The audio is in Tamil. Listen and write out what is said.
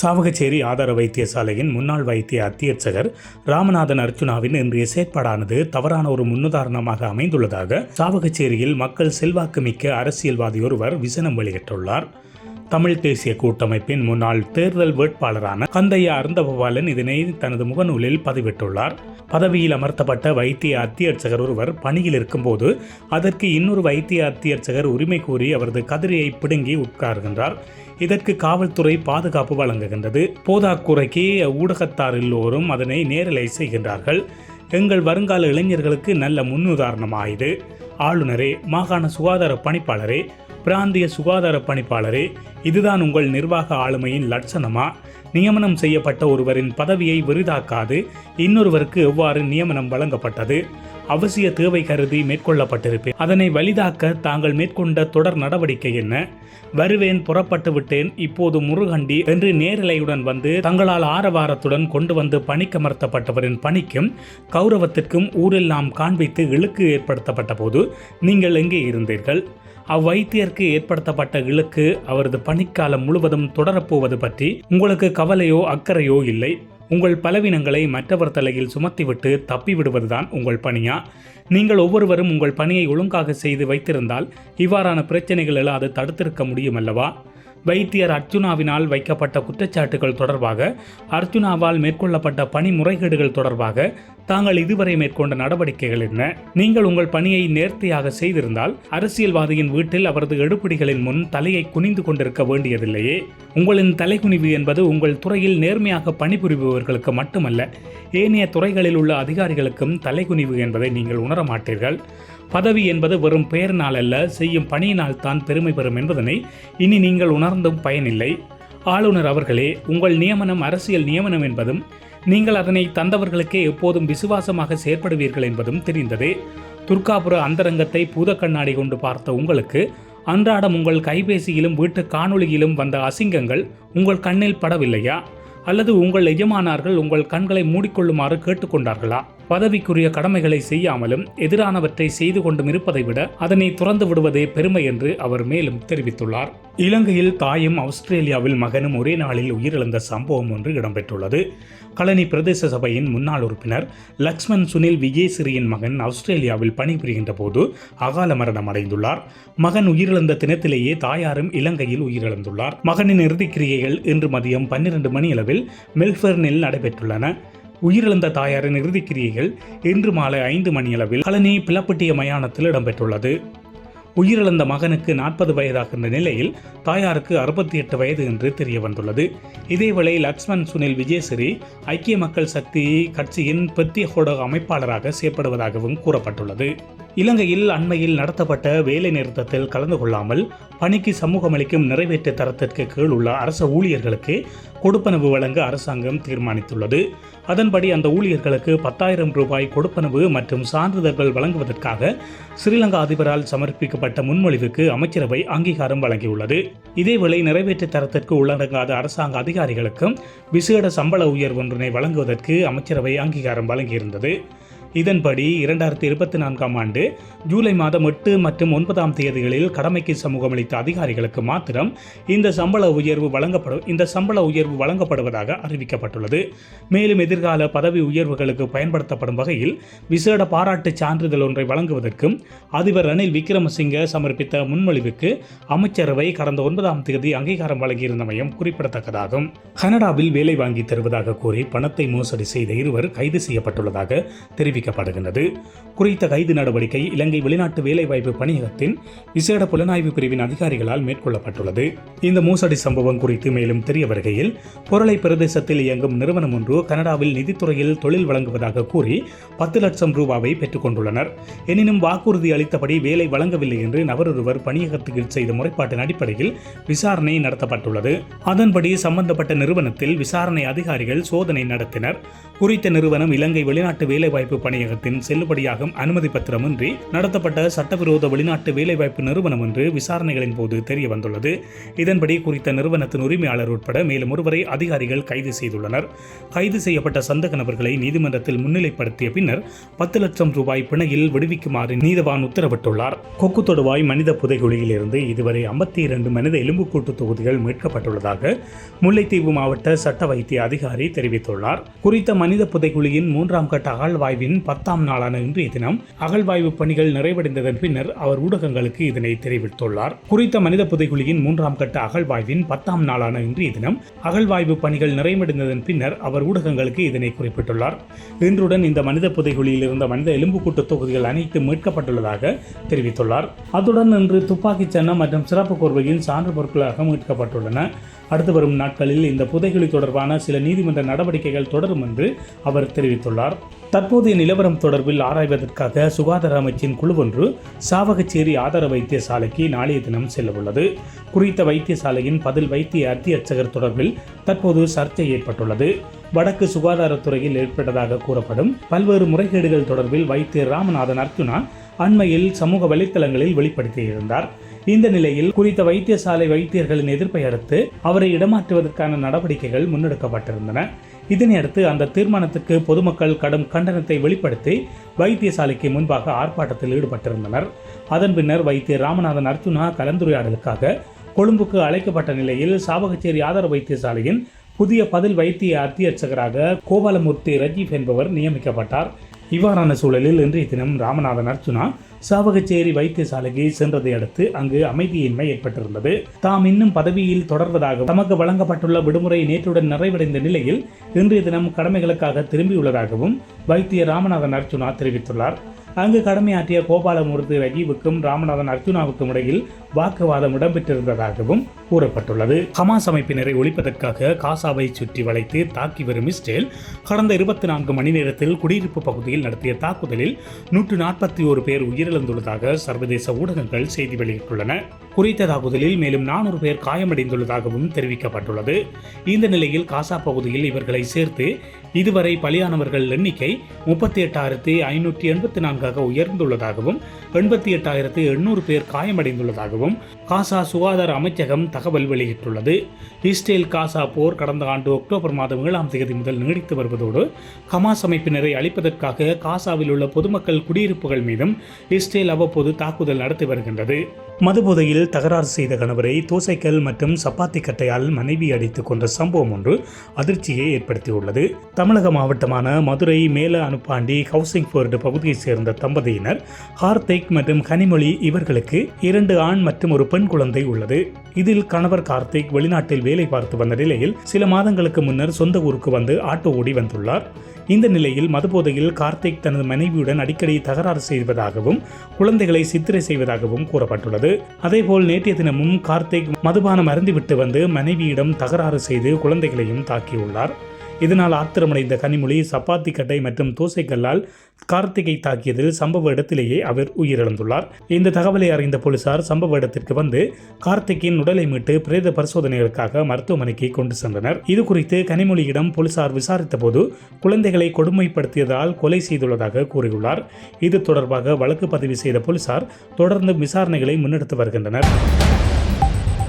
சாவகச்சேரி ஆதார வைத்தியசாலையின் முன்னாள் வைத்திய அத்தியட்சகர் ராமநாதன் அர்ச்சுனாவின் இன்றைய செயற்பாடானது தவறான ஒரு முன்னுதாரணமாக அமைந்துள்ளதாக சாவகச்சேரியில் மக்கள் செல்வாக்குமிக்க அரசியல்வாதி ஒருவர் விசனம் வெளியிட்டுள்ளார். தமிழ் தேசிய கூட்டமைப்பின் முன்னாள் தேர்தல் வேட்பாளரான கந்தையா அருந்தபவாலன் இதனை தனது முகநூலில் பதிவிட்டுள்ளார். பதவியில் அமர்த்தப்பட்ட வைத்திய அத்தியர்ச்சகர் ஒருவர் பணியில் இருக்கும்போது அதற்கு இன்னொரு வைத்திய அத்தியட்சகர் உரிமை கூறி அவரது கதிரியை பிடுங்கி உட்கார்கின்றார். இதற்கு காவல்துறை பாதுகாப்பு வழங்குகின்றது. போதாக்குறைக்கு ஊடகத்தார் எல்லோரும் அதனை நேரலை செய்கின்றார்கள். எங்கள் வருங்கால இளைஞர்களுக்கு நல்ல முன்னுதாரணமாயுது. ஆளுநரே மாகாண சுகாதார பணிப்பாளரே பிராந்திய சுகாதார பணிப்பாளரே இதுதான் உங்கள் நிர்வாக ஆளுமையின் லட்சணமா? நியமனம் செய்யப்பட்ட ஒருவரின் பதவியை விரிதாக்காது இன்னொருவருக்கு எவ்வாறு நியமனம் வழங்கப்பட்டது? அவசிய தேவை கருதி மேற்கொள்ளப்பட்டிருப்பேன். அதனை வலிதாக்க தாங்கள் மேற்கொண்ட தொடர் நடவடிக்கை என்ன? வருவேன் புறப்பட்டு விட்டேன். இப்போது முருகண்டி என்று நேரலையுடன் வந்து தங்களால் ஆரவாரத்துடன் கொண்டு வந்து பணிக்கமர்த்தப்பட்டவரின் பணிக்கும் கௌரவத்திற்கும் ஊரில் நாம் காண்பித்து இழுக்கு ஏற்படுத்தப்பட்ட போது நீங்கள் எங்கே இருந்தீர்கள்? அவ்வைத்தியருக்கு ஏற்படுத்தப்பட்ட இழுக்கு அவரது பணிக்காலம் முழுவதும் தொடரப்போவது பற்றி உங்களுக்கு கவலையோ அக்கறையோ இல்லை. உங்கள் பலவீனங்களை மற்றவர் தலையில் சுமத்திவிட்டு தப்பிவிடுவதுதான் உங்கள் பணியா? நீங்கள் ஒவ்வொருவரும் உங்கள் பணியை ஒழுங்காக செய்து வைத்திருந்தால் இவ்வாறான பிரச்சனைகள் எல்லாம் அது தடுத்திருக்க முடியும் அல்லவா? வைத்தியர் அர்ஜுனாவினால் வைக்கப்பட்ட குற்றச்சாட்டுகள் தொடர்பாக அர்ஜுனாவால் மேற்கொள்ளப்பட்ட பணி முறைகேடுகள் தொடர்பாக தாங்கள் இதுவரை மேற்கொண்ட நடவடிக்கைகள் என்ன? நீங்கள் உங்கள் பணியை நேர்த்தியாக செய்திருந்தால் அரசியல்வாதியின் வீட்டில் அவரது எடுப்பிடிகளின் முன் தலையை குனிந்து கொண்டிருக்க வேண்டியதில்லையே. உங்களின் தலைகுனிவு என்பது உங்கள் துறையில் நேர்மையாக பணிபுரிபவர்களுக்கு மட்டுமல்ல ஏனைய துறைகளில் உள்ள அதிகாரிகளுக்கும் தலைகுனிவு என்பதை நீங்கள் உணர மாட்டீர்கள் பதவி என்பது வெறும் பெயரினால் அல்ல செய்யும் பணியினால் தான் பெருமை பெறும் என்பதனை இனி நீங்கள் உணர்ந்தும் பயனில்லை. ஆளுநர் அவர்களே உங்கள் நியமனம் அரசியல் நியமனம் என்பதும் நீங்கள் அதனை தந்தவர்களுக்கே எப்போதும் விசுவாசமாக செயற்படுவீர்கள் என்பதும் தெரிந்ததே. துர்காபுர அந்தரங்கத்தை பூத கண்ணாடி கொண்டு பார்த்த உங்களுக்கு அன்றாடம் உங்கள் கைபேசியிலும் வீட்டு காணொளியிலும் வந்த அசிங்கங்கள் உங்கள் கண்ணில் படவில்லையா? அல்லது உங்கள் எஜமானார்கள் உங்கள் கண்களை மூடிக்கொள்ளுமாறு கேட்டுக்கொண்டார்களா? பதவிக்குரிய கடமைகளை செய்யாமலும் எதிரானவற்றை செய்து கொண்டும் இருப்பதை விட அதனை துறந்து விடுவதே பெருமை என்று அவர் மேலும் தெரிவித்துள்ளார். இலங்கையில் தாயும் ஆஸ்திரேலியாவில் மகனும் ஒரே நாளில் உயிரிழந்த சம்பவம் ஒன்று இடம்பெற்றுள்ளது. களனி பிரதேச சபையின் முன்னாள் உறுப்பினர் லக்ஷ்மண் சுனில் விஜயசிறியின் மகன் ஆஸ்திரேலியாவில் பணிபுரிகின்ற போது அகால மரணம் அடைந்துள்ளார். மகன் உயிரிழந்த தினத்திலேயே தாயாரும் இலங்கையில் உயிரிழந்துள்ளார். மகனின் இறுதிக்கிரியைகள் இன்று மதியம் பன்னிரண்டு மணி அளவில் மெல்பர்னில் நடைபெற்றுள்ளன. உயிரிழந்த தாயாரின் இறுதிக்கிரியைகள் இன்று மாலை ஐந்து மணியளவில் கலனி பிளப்பட்டிய மயானத்தில் இடம்பெற்றுள்ளது. உயிரிழந்த மகனுக்கு நாற்பது வயதாகின்ற நிலையில் தாயாருக்கு அறுபத்தி எட்டு வயது என்று தெரிய வந்துள்ளது இதேவேளை லக்ஷ்மண் சுனில் விஜயசிறி ஐக்கிய மக்கள் சக்தி கட்சியின் பிரத்யேக அமைப்பாளராக செயற்படுவதாகவும் கூறப்பட்டுள்ளது. இலங்கையில் அண்மையில் நடத்தப்பட்ட வேலை நிறுத்தத்தில் கலந்து கொள்ளாமல் பணிக்கு சமூகமளிக்கும் நிறைவேற்று தரத்திற்கு கீழ் உள்ள அரச ஊழியர்களுக்கு கொடுப்பனவு வழங்க அரசாங்கம் தீர்மானித்துள்ளது. அதன்படி அந்த ஊழியர்களுக்கு பத்தாயிரம் ரூபாய் கொடுப்பனவு மற்றும் சான்றிதழ்கள் வழங்குவதற்காக ஸ்ரீலங்கா அதிபரால் சமர்ப்பிக்கப்பட்ட முன்மொழிவுக்கு அமைச்சரவை அங்கீகாரம் வழங்கியுள்ளது. இதேவேளை நிறைவேற்று தரத்திற்கு உள்ளடங்காத அரசாங்க அதிகாரிகளுக்கும் விசேட சம்பள உயர்வு ஒன்றினை வழங்குவதற்கு அமைச்சரவை அங்கீகாரம் வழங்கியிருந்தது. இதன்படி இரண்டாயிரத்தி இருபத்தி நான்காம் ஆண்டு ஜூலை மாதம் எட்டு மற்றும் ஒன்பதாம் தேதிகளில் கடமைக்கு சமூகமளித்த அதிகாரிகளுக்கு மாத்திரம் இந்த சம்பள உயர்வு வழங்கப்படும் இந்த சம்பள உயர்வு வழங்கப்படுவதாக அறிவிக்கப்பட்டுள்ளது. மேலும் எதிர்கால பதவி உயர்வுகளுக்கு பயன்படுத்தப்படும் வகையில் விசேட பாராட்டு சான்றிதழ் ஒன்றை வழங்குவதற்கும் அதிபர் ரணில் விக்ரமசிங்க சமர்ப்பித்த முன்மொழிவுக்கு அமைச்சரவை கடந்த ஒன்பதாம் தேதி அங்கீகாரம் வழங்கியிருந்தமையும் குறிப்பிடத்தக்கதாகும். கனடாவில் வேலை வாங்கி தருவதாக கூறி பணத்தை மோசடி செய்த இருவர் கைது செய்யப்பட்டுள்ளதாக தெரிவித்தார் தெரிவிக்கப்படுகின்றது குறித்த கைது நடவடிக்கை இலங்கை வெளிநாட்டு வேலைவாய்ப்பு பணியகத்தின் விசேட புலனாய்வு பிரிவின் அதிகாரிகளால் மேற்கொள்ளப்பட்டுள்ளது. இந்த மோசடி சம்பவம் குறித்து மேலும் தெரிய வருகையில் பொருளை பிரதேசத்தில் இயங்கும் நிறுவனம் ஒன்று கனடாவில் நிதித்துறையில் தொழில் வழங்குவதாக கூறி பத்து லட்சம் ரூபாவை பெற்றுக் கொண்டுள்ளனர். எனினும் வாக்குறுதி அளித்தபடி வேலை வழங்கவில்லை என்று நபரொருவர் பணியகத்துக்கு செய்த முறைப்பாட்டின் அடிப்படையில் விசாரணை நடத்தப்பட்டுள்ளது. அதன்படி சம்பந்தப்பட்ட நிறுவனத்தில் விசாரணை அதிகாரிகள் சோதனை நடத்தினர். குறித்த நிறுவனம் இலங்கை வெளிநாட்டு வேலைவாய்ப்பு பணியகத்தின் செல்லுபடியாகும் அனுமதி பத்திரமின்றி நடத்தப்பட்ட சட்டவிரோத வெளிநாட்டு வேலைவாய்ப்பு நிறுவனம் என்று விசாரணைகளின் போது தெரிய வந்துள்ளது இதன்படி குறித்த நிறுவனத்தின் உரிமையாளர் உட்பட மேலும் ஒருவரை அதிகாரிகள் கைது செய்துள்ளனர். கைது செய்யப்பட்ட சந்தக நபர்களை நீதிமன்றத்தில் முன்னிலைப்படுத்திய பின்னர் பத்து லட்சம் ரூபாய் பிணையில் விடுவிக்குமாறு நீதவான் உத்தரவிட்டுள்ளார். கொக்கு தொடுவாய் மனித புதைகுழியில் இருந்து இதுவரை ஐம்பத்தி இரண்டு மனித எலும்புக்கூட்டு தொகுதிகள் மீட்கப்பட்டுள்ளதாக முல்லைத்தீவு மாவட்ட சட்ட வைத்திய அதிகாரி தெரிவித்துள்ளார். குறித்த மனித புதைகுழியின் மூன்றாம் கட்ட அகழ்வாய்வின் பத்தாம் நாளான இன்றைய தினம் அகழ்வாய்வு பணிகள் நிறைவடைந்ததன் பின்னர் அவர் ஊடகங்களுக்கு இதனை தெரிவித்துள்ளார். குறித்த மனித புதைகுழியின் மூன்றாம் கட்ட அகழ்வாய்வின் பத்தாம் நாளான இன்றைய தினம் அகழ்வாய்வு பணிகள் நிறைவடைந்ததன் பின்னர் அவர் ஊடகங்களுக்கு இதனை குறிப்பிட்டுள்ளார். இன்றுடன் இந்த மனித புதைகுழியில் இருந்த மனித எலும்புக்கூட்டு தொகுதிகள் அனைத்து மீட்கப்பட்டுள்ளதாக தெரிவித்துள்ளார். அத்துடன் இன்று துப்பாக்கிச் சன்னம் மற்றும் சிறப்பு கோர்வையின் சான்று பொருட்களாக மீட்கப்பட்டுள்ளன. அடுத்து வரும் நாட்களில் இந்த புதைகுழி தொடர்பான சில நீதிமன்ற நடவடிக்கைகள் தொடரும் என்று அவர் தெரிவித்துள்ளார். தற்போதைய நிலவரம் தொடர்பில் ஆராய்வதற்காக சுகாதார அமைச்சின் குழு ஒன்று சாவகச்சேரி ஆதார வைத்தியசாலைக்கு நாளைய தினம் செல்லவுள்ளது. குறித்த வைத்தியசாலையின் பதில் வைத்திய அத்தியட்சகர் தொடர்பில் தற்போது சர்ச்சை ஏற்பட்டுள்ளது. வடக்கு சுகாதாரத்துறையில் ஏற்பட்டதாக கூறப்படும் பல்வேறு முறைகேடுகள் தொடர்பில் வைத்தியர் ராமநாதன் அர்ஜுனா அண்மையில் சமூக வலைத்தளங்களில் வெளிப்படுத்தியிருந்தார். இந்த நிலையில் குறித்த வைத்தியசாலை வைத்தியர்களின் எதிர்ப்பை அடுத்து அவரை இடமாற்றுவதற்கான நடவடிக்கைகள் முன்னெடுக்கப்பட்டிருந்தன. இதனையடுத்து அந்த தீர்மானத்திற்கு பொதுமக்கள் கடும் கண்டனத்தை வெளிப்படுத்தி வைத்தியசாலைக்கு முன்பாக ஆர்ப்பாட்டத்தில் ஈடுபட்டிருந்தனர். அதன் பின்னர் வைத்தியர் ராமநாதன் அர்ஜுனா கலந்துரையாடலுக்காக கொழும்புக்கு அழைக்கப்பட்ட நிலையில் சாவகச்சேரி ஆதார வைத்தியசாலையின் புதிய பதில் வைத்திய அத்தியட்சகராக கோபாலமூர்த்தி ரஜீப் என்பவர் நியமிக்கப்பட்டார். இவ்வாறான சூழலில் இன்றைய தினம் ராமநாதன் அர்ஜுனா சாவகச்சேரி வைத்தியசாலைக்கு சென்றதை அடுத்து அங்கு அமைதியின்மை ஏற்பட்டிருந்தது. தாம் இன்னும் பதவியில் தொடர்வதாக தமக்கு வழங்கப்பட்டுள்ள விடுமுறை நேற்றுடன் நிறைவடைந்த நிலையில் இன்றைய தினம் கடமைகளுக்காக திரும்பியுள்ளதாகவும் வைத்திய ராமநாதன் அர்ச்சுனா தெரிவித்துள்ளார். அங்கு கடமையாற்றிய கோபாலமூர்த்தி ரஜீவுக்கும் ராமநாதன் அர்ஜுனாவுக்கும் இடையில் வாக்குவாதம் இடம்பெற்றிருந்ததாகவும் கூறப்பட்டுள்ளது. ஹமாஸ் அமைப்பினரை ஒழிப்பதற்காக காசாவை சுற்றி வளைத்து தாக்கி வரும் இஸ்ரேல் கடந்த இருபத்தி நான்கு மணி நேரத்தில் குடியிருப்பு பகுதியில் நடத்திய தாக்குதலில் நூற்று நாற்பத்தி ஒரு பேர் உயிரிழந்துள்ளதாக சர்வதேச ஊடகங்கள் செய்தி வெளியிட்டுள்ளன. குறித்த தாக்குதலில் மேலும் நானூறு பேர் காயமடைந்துள்ளதாகவும் தெரிவிக்கப்பட்டுள்ளது. இந்த நிலையில் காசா பகுதியில் இவர்களை சேர்த்து இதுவரை பலியானவர்கள் எண்ணிக்கை முப்பத்தி எட்டாயிரத்தி ஐநூற்றி எண்பத்தி நான்காக உயர்ந்துள்ளதாகவும் எண்பத்தி எட்டாயிரத்தி எண்ணூறு பேர் காயமடைந்துள்ளதாகவும் காசா சுகாதார அமைச்சகம் தகவல் வெளியிட்டுள்ளது. இஸ்ரேல் காசா போர் கடந்த ஆண்டு அக்டோபர் மாதம் ஏழாம் தேதி முதல் நீடித்து வருவதோடு ஹமாஸ் அமைப்பினரை அழிப்பதற்காக காசாவில் உள்ள பொதுமக்கள் குடியிருப்புகள் மீதும் இஸ்ரேல் அவ்வப்போது தாக்குதல் நடத்தி வருகின்றது. மதுபோதையில் தகராறு செய்த கணவரை தோசைக்கல் மற்றும் சப்பாத்தி கட்டையால் மனைவி அடித்துக் கொன்ற சம்பவம் ஒன்று அதிர்ச்சியை ஏற்படுத்தியுள்ளது. தமிழக மாவட்டமான மதுரை மேல அனுப்பாண்டி ஹவுசிங் போர்டு பகுதியைச் சேர்ந்த தம்பதியினர் கார்த்திக் மற்றும் கனிமொழி இவர்களுக்கு இரண்டு ஆண் மற்றும் ஒரு பெண் குழந்தை உள்ளது. இதில் கணவர் கார்த்திக் வெளிநாட்டில் வேலை பார்த்து வந்த நிலையில் சில மாதங்களுக்கு முன்னர் சொந்த ஊருக்கு வந்து ஆட்டோ ஓடி வந்துள்ளார். இந்த நிலையில் மதுபோதையில் கார்த்திக் தனது மனைவியுடன் அடிக்கடி தகராறு செய்வதாகவும் குழந்தைகளை சித்திரை செய்வதாகவும் கூறப்பட்டுள்ளது. அதேபோல் நேற்றைய தினமும் கார்த்திக் மதுபானம் அருந்திவிட்டு வந்து மனைவியிடம் தகராறு செய்து குழந்தைகளையும் தாக்கியுள்ளார். இதனால் ஆத்திரமடைந்த கனிமொழி சப்பாத்தி கட்டை மற்றும் தூசைக்கல்லால் கார்த்திகை தாக்கியதில் சம்பவ இடத்திலேயே அவர் உயிரிழந்துள்ளார். இந்த தகவலை அறிந்த போலீசார் சம்பவ இடத்திற்கு வந்து கார்த்திக்கின் உடலை மீட்டு பிரேத பரிசோதனைகளுக்காக மருத்துவமனைக்கு கொண்டு சென்றனர். இது குறித்து கனிமொழியிடம் போலீசார் விசாரித்த போது குழந்தைகளை கொடுமைப்படுத்தியதால் கொலை செய்துள்ளதாக கூறியுள்ளார். இது தொடர்பாக வழக்கு பதிவு செய்த போலீசார் தொடர்ந்து விசாரணைகளை முன்னெடுத்து வருகின்றனர்.